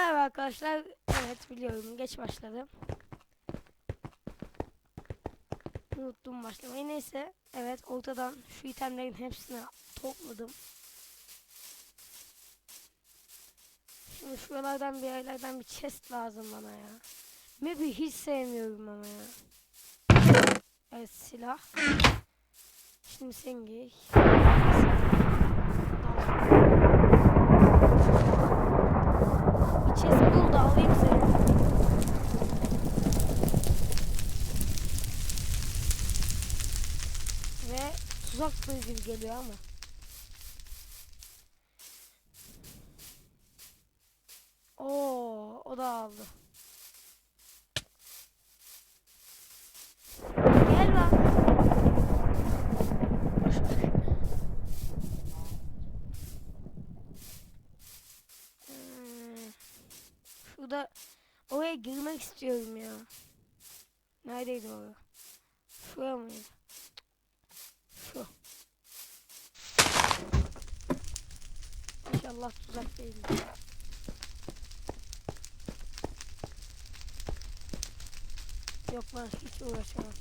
Merhaba arkadaşlar. Evet biliyorum geç başladım. Unuttum başlamayı. Neyse. Evet ortadan şu itemlerin hepsini topladım. Şimdi şuralardan bir yerlerden bir chest lazım bana ya. Map'i hiç sevmiyorum ama ya. Evet silah. Şimdi sen giy. Bir chest bul da alayım seni. Ve kuyu gibi geliyor ama. Oo, o da aldı. Gel lan. Hmm. Şurada oraya girmek istiyorum ya. Neredeydi orası? Şuraya mıydı? Şu. İnşallah tuzak değildir. Yok ben hiç uğraşamam.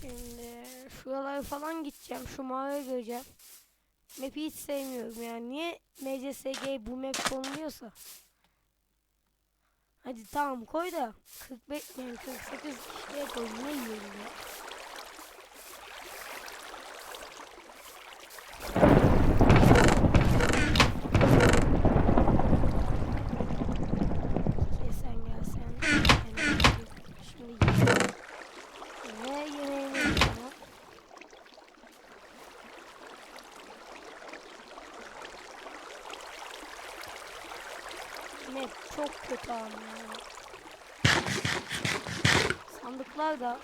Şimdi şuralara falan gideceğim. Şu mağaraya göreceğim. Map'i hiç sevmiyorum yani. Niye MCSG bu map konuluyorsa? Hadi tamam koy da 45 yani 48 kişiye koy. Ne yiyelim ya? Gel sen gel sen. Hemen Şimdi yiyelim. Ve yemeğimi yiyeceğim. Map çok kötü ama. Sandıklar da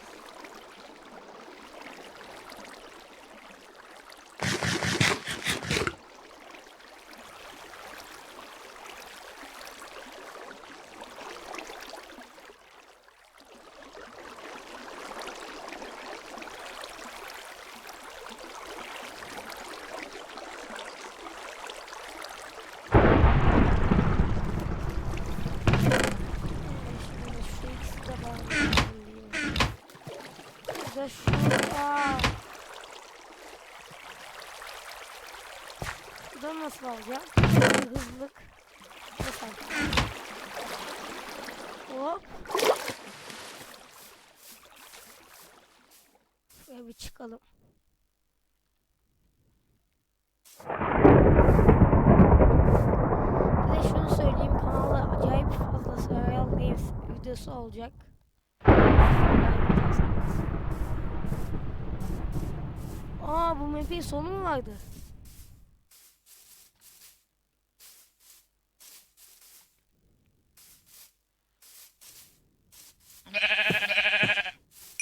Şimdi şu ikisi de bağlayalım diye. Bir de şu aa. Nasıl alacağım? Alacağım? Hop. Şuraya bir çıkalım. Bir de şunu söyleyeyim kanalda acayip fazla Survival Games videosu olacak. Aa bu map'in sonu mu vardı?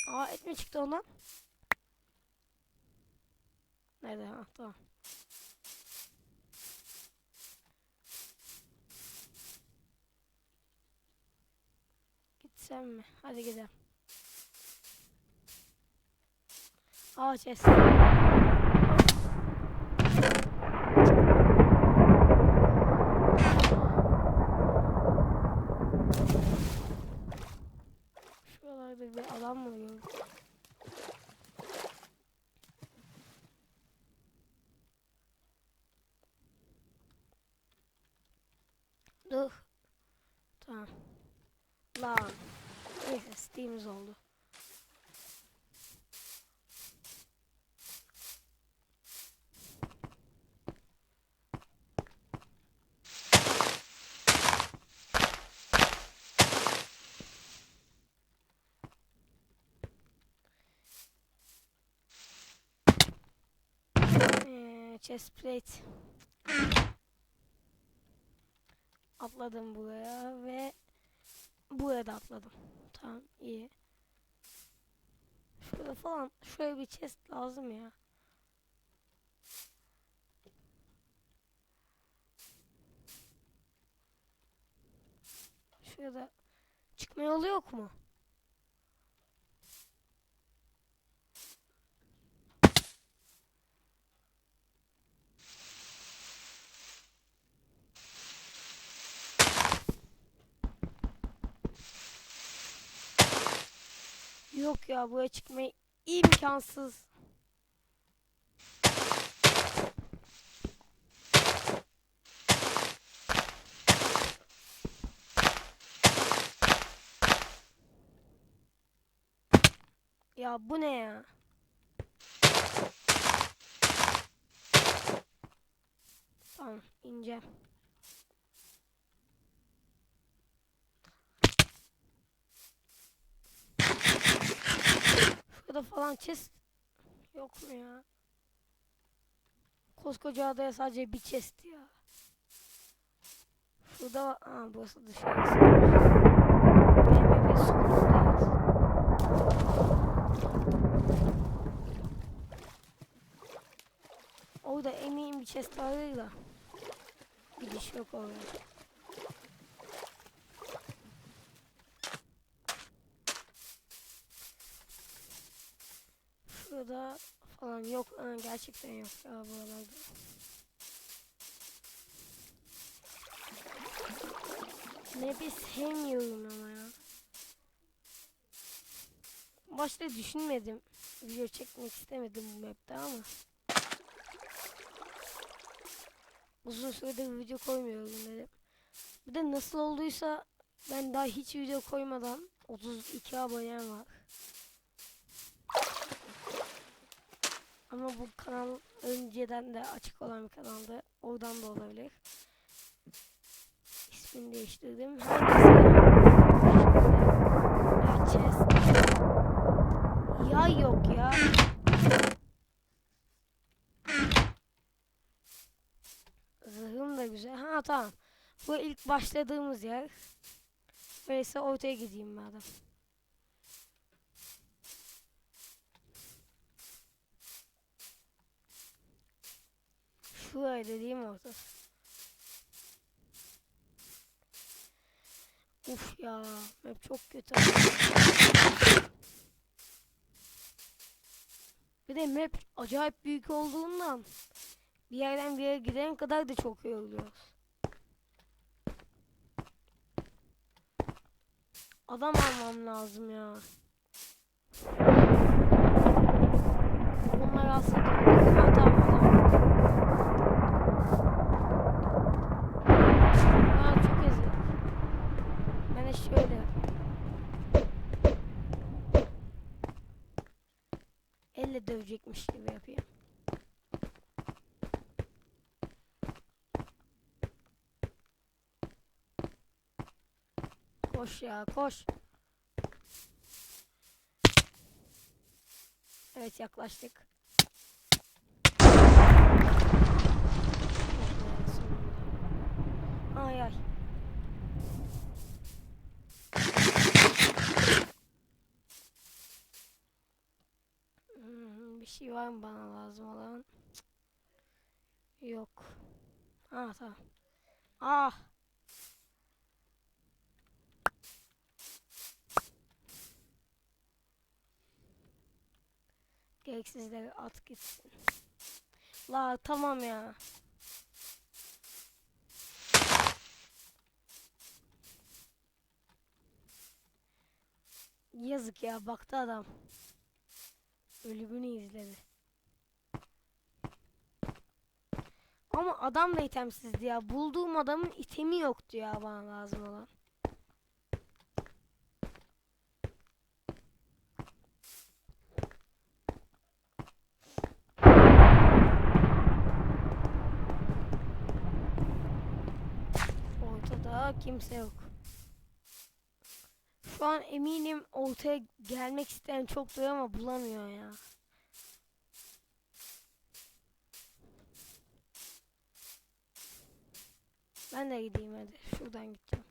Aa çıktı ondan? Nerede? Ha tamam. Gitsem mi? Hadi gidelim. Aa chest. Şuralarda bir adam mı gördüm? Dur. Tamam. Lan. Neyse Steam'imiz oldu. Ee, chest plate. Atladım buraya ve buraya da atladım. Tamam iyi. Şurada falan şöyle bir chest lazım ya. Şurada çıkma yolu yok mu? Yok ya buraya çıkmayı imkansız. Ya bu ne ya? Tamam ineceğim. Şurada falan chest yok mu ya? Koskoca adaya sadece bir chest ya. Şurada var. Aa burası dışarısı. Benim evin sonundayız. Orada eminim bir chest vardır da. Gidiş yok oraya. Şurada falan yok. Aa, gerçekten yok ya buralarda. Bir sevmiyorum ama ya. Başta düşünmedim. Video çekmek istemedim bu map'te ama. Uzun süredir video koymuyorum dedim. Bir de nasıl olduysa ben daha hiç video koymadan 32 abonem var. Ama bu kanal önceden de açık olan bir kanaldı. Oradan da olabilir. İsmini değiştirdim. Ya yok ya. Zırhım da güzel. Ha tamam. Bu ilk başladığımız yer. Öyleyse ortaya gideyim madem. Şuraydı değil mi orta? Uf ya. Map çok kötü. Bir de map acayip büyük olduğundan bir yerden bir yere gidene kadar da çok yoruluyoruz. Adam almam lazım ya. Onlar aslında ha, tamam adam. Aa, çok ezik. Ben de şöyle yapayım. Elle dövecekmiş gibi yapayım. Koş ya koş. Evet yaklaştık. Ay ay. Hmm, bir şey var mı bana lazım olan? Yok. Ah tamam. Ah. Gereksizleri at gitsin. La tamam ya. Yazık ya baktı adam. Ölümünü izledi. Ama adam da itemsizdi ya. Bulduğum adamın itemi yoktu ya bana lazım olan. Ortada kimse yok. Şu an eminim ortaya gelmek isteyen çoktur ama bulamıyor ya. Ben de gideyim hadi. Şuradan gideceğim.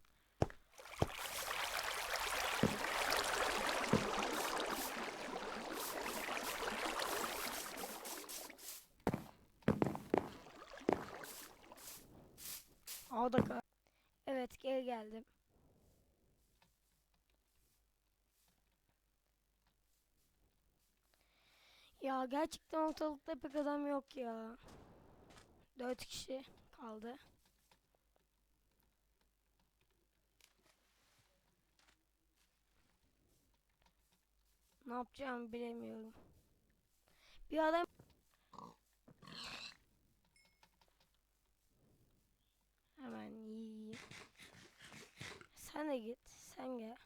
Kal. Evet geri geldim. Ya gerçekten ortalıkta pek adam yok ya. Dört kişi kaldı. Ne yapacağımı bilemiyorum. Bir adam Hemen yiyeyim. Sen de git. Sen gel.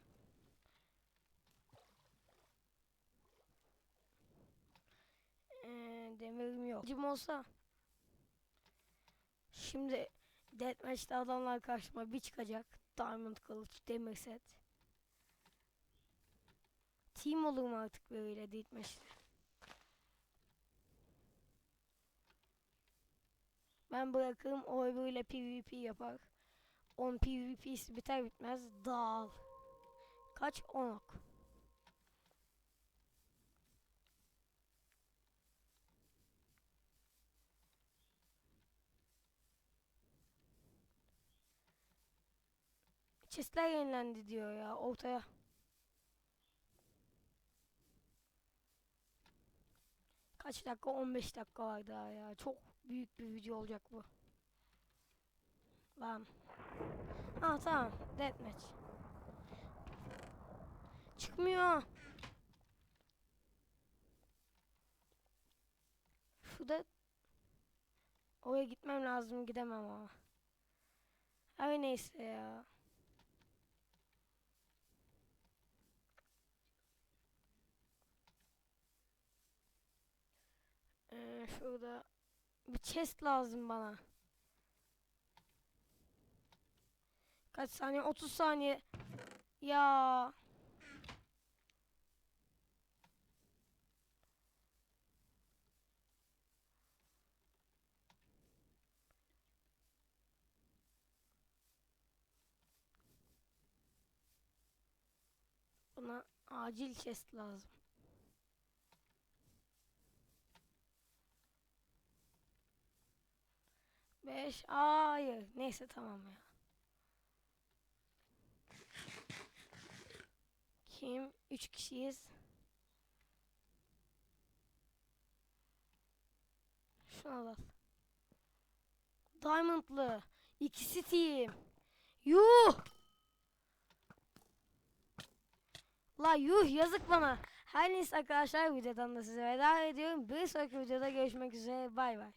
Ee, demirim yok. Cim olsa. Şimdi Deathmatch'te adamlar karşıma bir çıkacak. Diamond kılıç, demir set. Team olur mu artık böyle Deathmatch'te? Ben bırakırım o öbürüyle PvP yapar. 10 PvP'si biter bitmez dağıl. Kaç? 10 ok. Chestler yenilendi diyor ya ortaya. Kaç dakika? 15 dakika var daha ya. Çok büyük bir video olacak bu. Lan. Ha tamam. Deathmatch. Çıkmıyor. Şurada oraya gitmem lazım gidemem ama. Her neyse ya. Şurada bir chest lazım bana. Kaç saniye? 30 saniye. Ya. Buna acil chest lazım. Beş. Aa, hayır. Neyse tamam ya. Kim? Üç kişiyiz. Şunu al. Diamond'lı. İkisi team. Yuh! La yuh yazık bana. Her neyse arkadaşlar videodan da size veda ediyorum. Bir sonraki videoda görüşmek üzere. Bay bay.